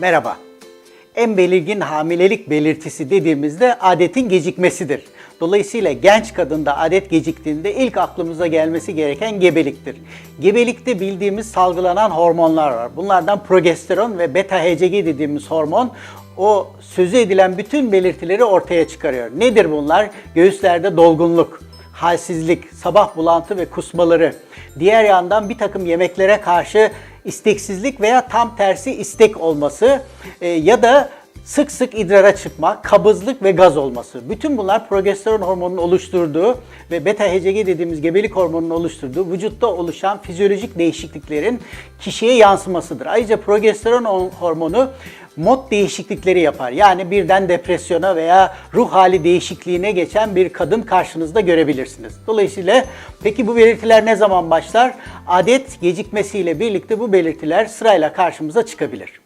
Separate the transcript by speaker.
Speaker 1: Merhaba. En belirgin hamilelik belirtisi dediğimizde adetin gecikmesidir. Dolayısıyla genç kadında adet geciktiğinde ilk aklımıza gelmesi gereken gebeliktir. Gebelikte bildiğimiz salgılanan hormonlar var. Bunlardan progesteron ve beta HCG dediğimiz hormon o sözü edilen bütün belirtileri ortaya çıkarıyor. Nedir bunlar? Göğüslerde dolgunluk, halsizlik, sabah bulantı ve kusmaları. Diğer yandan bir takım yemeklere karşı isteksizlik veya tam tersi istek olması e, ya da sık sık idrara çıkma, kabızlık ve gaz olması. Bütün bunlar progesteron hormonunun oluşturduğu ve beta HCG dediğimiz gebelik hormonunun oluşturduğu vücutta oluşan fizyolojik değişikliklerin kişiye yansımasıdır. Ayrıca progesteron hormonu mod değişiklikleri yapar. Yani birden depresyona veya ruh hali değişikliğine geçen bir kadın karşınızda görebilirsiniz. Dolayısıyla peki bu belirtiler ne zaman başlar? Adet gecikmesiyle birlikte bu belirtiler sırayla karşımıza çıkabilir.